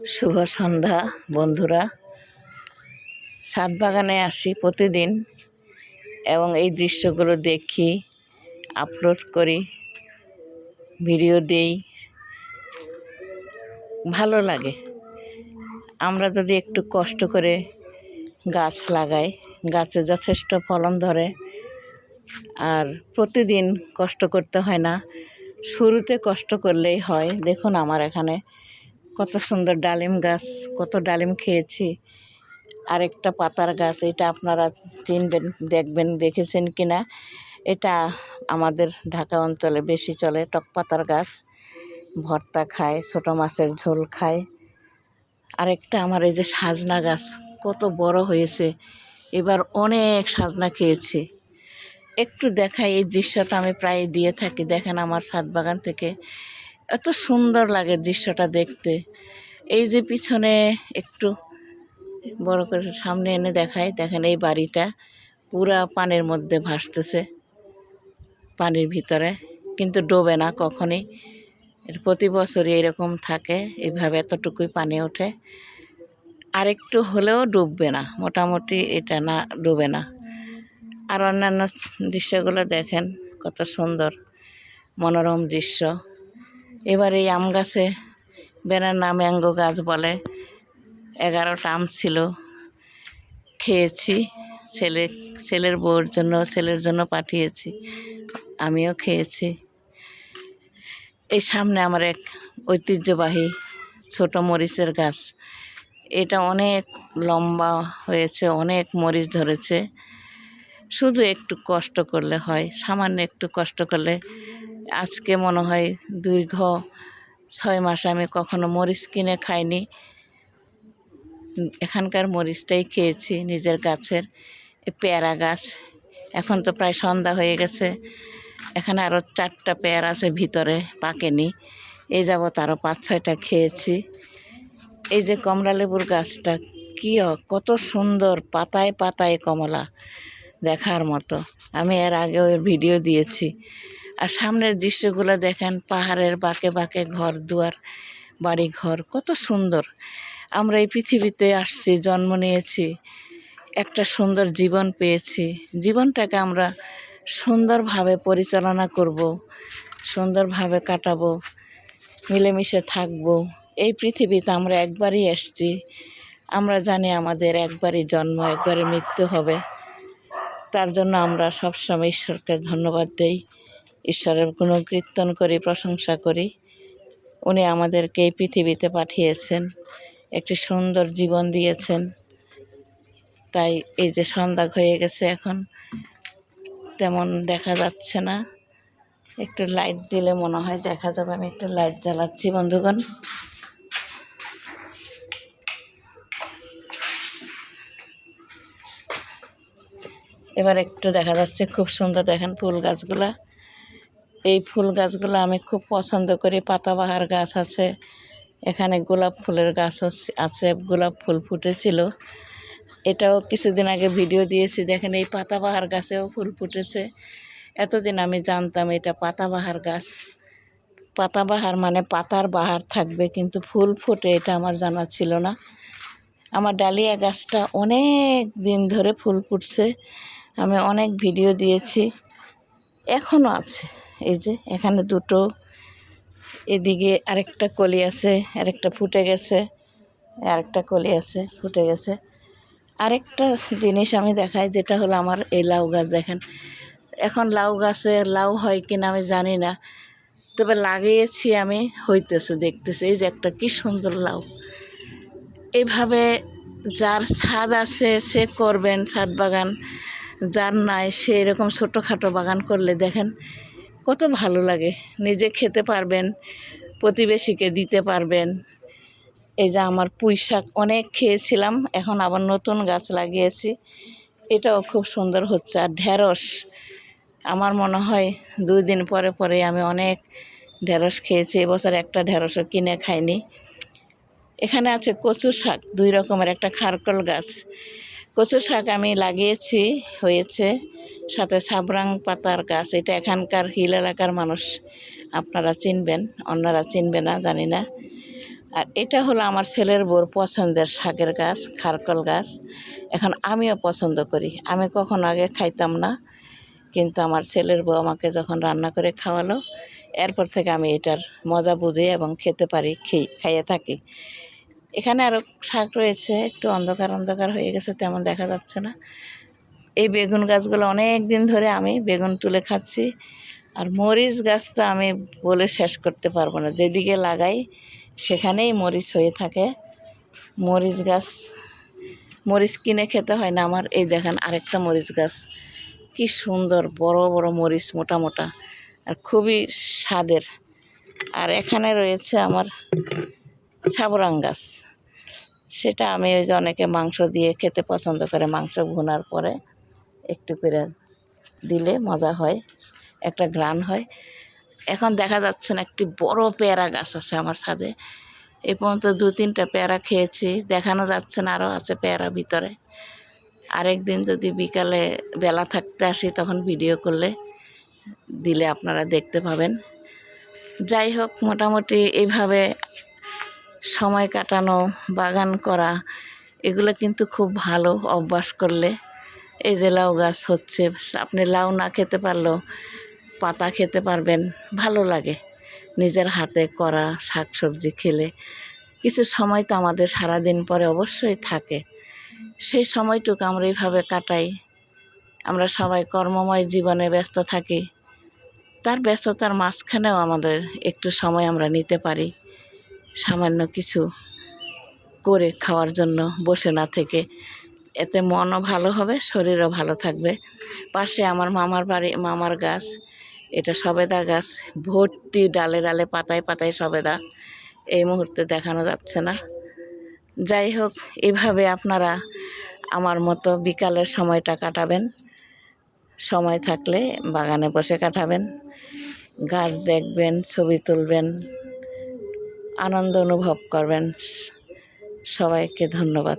শুভ সন্ধ্যা, বন্ধুরা। ছাদ বাগানে আসি প্রতিদিন এবং এই দৃশ্যগুলো দেখি আপলোড করি ভিডিও দেই। ভালো লাগে। আমরা যদি একটু কষ্ট করে গাছ লাগাই, গাছে যথেষ্ট ফলন ধরে, আর প্রতিদিন কষ্ট করতে হয় না, শুরুতে কষ্ট করলেই হয়। দেখুন আমার এখানে কত সুন্দর ডালিম গাছ, কত ডালিম খেয়েছি। আরেকটা পাতার গাছ, এটা আপনারা চিনবেন, দেখবেন, দেখেছেন কি না এটা আমাদের ঢাকা অঞ্চলে বেশি চলে, টক পাতার গাছ। ভর্তা খায়, ছোটো মাছের ঝোল খায়। আরেকটা আমার এই যে সাজনা গাছ, কত বড় হয়েছে। এবার অনেক সাজনা খেয়েছি। একটু দেখাই এই দৃশ্যটা আমি প্রায় দিয়ে থাকি, দেখেন আমার ছাদ বাগান থেকে। এত সুন্দর লাগে দৃশ্যটা দেখতে। এই যে পিছনে একটু বড় করে সামনে এনে দেখায় দেখেন এই বাড়িটা পুরা পানির মধ্যে ভাসতেছে, পানির ভিতরে। কিন্তু ডোবে না কখনই। প্রতি বছরই এরকম থাকে এইভাবে এতটুকুই পানি ওঠে। আরেকটু হলেও ডুববে না, মোটামুটি এটা না ডুবে না। আর অন্যান্য দৃশ্যগুলো দেখেন, কত সুন্দর, মনোরম দৃশ্য। এবার এই আম গাছে বেনানা ম্যাঙ্গো গাছ বলে। এগারোটা আম ছিল। খেয়েছি। ছেলে, ছেলের বউর জন্য, ছেলের জন্য পাঠিয়েছি। আমিও খেয়েছি। এই সামনে আমার এক ঐতিহ্যবাহী ছোট মরিচের গাছ। এটা অনেক লম্বা হয়েছে, অনেক মরিচ ধরেছে। শুধু একটু কষ্ট করলে হয়, সামান্য একটু কষ্ট করলে আজকে মনে হয় দীর্ঘ ছয় মাস আমি কখনো মরিচ কিনে খাইনি। এখানকার মরিচটাই খেয়েছি নিজের গাছের। পেয়ারা গাছ, এখন তো প্রায় সন্ধ্যা হয়ে গেছে। এখানে আরও চারটা পেয়ারা আছে, ভিতরে পাকেনি। এই যাবৎ আরও পাঁচ ছয়টা খেয়েছি। এই যে কমলা লেবুর গাছটা, কী কত সুন্দর পাতায় পাতায় কমলা দেখার মতো। আমি এর আগেও ভিডিও দিয়েছি। আর সামনের দৃশ্যগুলো দেখেন, পাহাড়ের বাঁকে বাঁকে ঘর, দুয়ার বাড়ি ঘর কত সুন্দর। আমরা এই পৃথিবীতে আসছি, জন্ম নিয়েছি, একটা সুন্দর জীবন পেয়েছি। জীবনটাকে আমরা সুন্দরভাবে পরিচালনা করব, সুন্দরভাবে কাটাবো, মিলেমিশে থাকব। এই পৃথিবীতে আমরা একবারই এসছি। আমরা জানি আমাদের একবারই জন্ম, একবারই মৃত্যু হবে। তার জন্য আমরা সবসময় ঈশ্বরকে ধন্যবাদ দেই। ঈশ্বরের গুণকীর্তন করি, প্রশংসা করি। উনি আমাদেরকে এই পৃথিবীতে পাঠিয়েছেন, একটি সুন্দর জীবন দিয়েছেন। তাই এই যে সন্ধ্যা হয়ে গেছে এখন, তেমন দেখা যাচ্ছে না। একটু লাইট দিলে মনে হয় দেখা যাবে, আমি একটু লাইট জ্বালাচ্ছি, বন্ধুগণ। এবার একটু দেখা যাচ্ছে, খুব সুন্দর দেখেন ফুল গাছগুলা। এই ফুল গাছগুলো আমি খুব পছন্দ করি। পাতাবাহার গাছ আছে, এখানে গোলাপ ফুলের গাছ হচ্ছে- আছে, গোলাপ ফুল ফুটেছিল। এটাও কিছুদিন আগে ভিডিও দিয়েছি, দেখেন এই পাতাবাহার গাছেও ফুল ফুটেছে। এতদিন আমি জানতাম এটা পাতাবাহার গাছ। পাতাবাহার মানে পাতার বাহার থাকবে, কিন্তু ফুল ফুটে এটা আমার জানা ছিল না। আমার ডালিয়া গাছটা অনেক দিন ধরে ফুল ফুটছে। আমি অনেক ভিডিও দিয়েছি। এখনও আছে। এই যে, এখানে দুটো, এদিকে আরেকটা কলি আছে, আরেকটা ফুটে গেছে, আরেকটা কলি আছে, ফুটে গেছে। আরেকটা জিনিস আমি দেখাই, যেটা হলো আমার এই লাউ গাছ, দেখেন। এখন লাউ গাছে লাউ হয় কিনা আমি জানি না, তবে লাগিয়েছি আমি, হইতেছে, দেখতেছি। এই যে একটা কি সুন্দর লাউ। এইভাবে যার ছাদ আছে, সে করবেন ছাদ বাগান। যার নাই সে এরকম ছোটোখাটো বাগান করলে দেখেন কত ভালো লাগে। নিজে খেতে পারবেন, প্রতিবেশীকে দিতে পারবেন। এই যে আমার পুঁই শাক অনেক খেয়েছিলাম, এখন আবার নতুন গাছ লাগিয়েছি। এটাও খুব সুন্দর হচ্ছে। আর ঢেঁড়স, আমার মনে হয় দুই দিন পরে পরে আমি অনেক ঢেঁড়স খেয়েছি। এবছর একটা ঢেঁড়সও কিনে খাইনি। এখানে আছে কচু শাক, দুই রকমের, একটা খারকল গাছ। কচু শাক আমি লাগিয়েছি, হয়েছে। সাথে সাবরাং পাতার গাছ, এটা এখানকার হিল এলাকার মানুষ আপনারা চিনবেন, অন্যরা চিনবে না, জানি না। আর এটা হলো আমার ছেলের বোর পছন্দের শাকের গাছ, খারকল গাছ। এখন আমিও পছন্দ করি। আমি কখন আগে খাইতাম না, কিন্তু আমার ছেলের বউ আমাকে যখন রান্না করে খাওয়ালো, এরপর থেকে আমি এটার মজা বুঝি এবং খেতে পারি, খেয়ে, খাইয়ে থাকি। এখানে আরও শাক রয়েছে, একটু অন্ধকার অন্ধকার হয়ে গেছে, তেমন দেখা যাচ্ছে না। এই বেগুন গাছগুলো অনেক দিন ধরে আমি বেগুন তুলে খাচ্ছি, আর মরিচ গাছ তো আমি বলে শেষ করতে পারব না। যেদিকে লাগাই, সেখানেই মরিচ হয়ে থাকে। মরিচ গাছ, মরিচ কিনে খেতে হয় না আমার। এই দেখেন আরেকটা মরিচ গাছ, কি সুন্দর, বড় বড় মরিচ, মোটা মোটা, আর খুবই স্বাদের। আর এখানে রয়েছে আমার সাবরাং গাছ। সেটা আমি ওই যে অনেকে মাংস দিয়ে খেতে পছন্দ করে, মাংস ভুনার পরে একটু করে দিলে মজা হয়, একটা গ্রান হয়। এখন দেখা যাচ্ছে না একটি বড় পেয়ারা গাছ আছে আমার ছাদে। এই পর্যন্ত দু তিনটা পেয়ারা খেয়েছি, দেখানো যাচ্ছে না আরও আছে পেয়ারা ভিতরে। আরেকদিন যদি বিকালে বেলা থাকতে আসি তখন ভিডিও করলে, দিলে আপনারা দেখতে পাবেন। যাই হোক, মোটামুটি এইভাবে সময় কাটানো, বাগান করা, এগুলো কিন্তু খুব ভালো অভ্যাস করলে এই যে লাউ গাছ হচ্ছে, আপনি লাউ না খেতে পারলেও পাতা খেতে পারবেন, ভালো লাগে। নিজের হাতে করা শাক সবজি খেলে। কিছু সময় তো আমাদের সারাদিন পরে অবশ্যই থাকে। সেই সময়টুকু আমরা এইভাবে কাটাই। আমরা সবাই কর্মময় জীবনে ব্যস্ত থাকি। তার ব্যস্ততার মাঝখানেও আমাদের একটু সময় আমরা নিতে পারি। সামান্য কিছু করে খাওয়ার জন্য বসে না থেকে। এতে মনও ভালো হবে, শরীরও ভালো থাকবে। পাশে আমার মামার বাড়ি, মামার গাছ, এটা সবেদা গাছ। ভর্তি ডালে ডালে, পাতায় পাতায় সবেদা। এই মুহূর্তে দেখানো যাচ্ছে না। যাই হোক, এভাবে আপনারা আমার মতো বিকালের সময়টা কাটাবেন। সময় থাকলে বাগানে বসে কাটাবেন। গাছ দেখবেন, ছবি তুলবেন। আনন্দ অনুভব করবেন। সবাইকে ধন্যবাদ।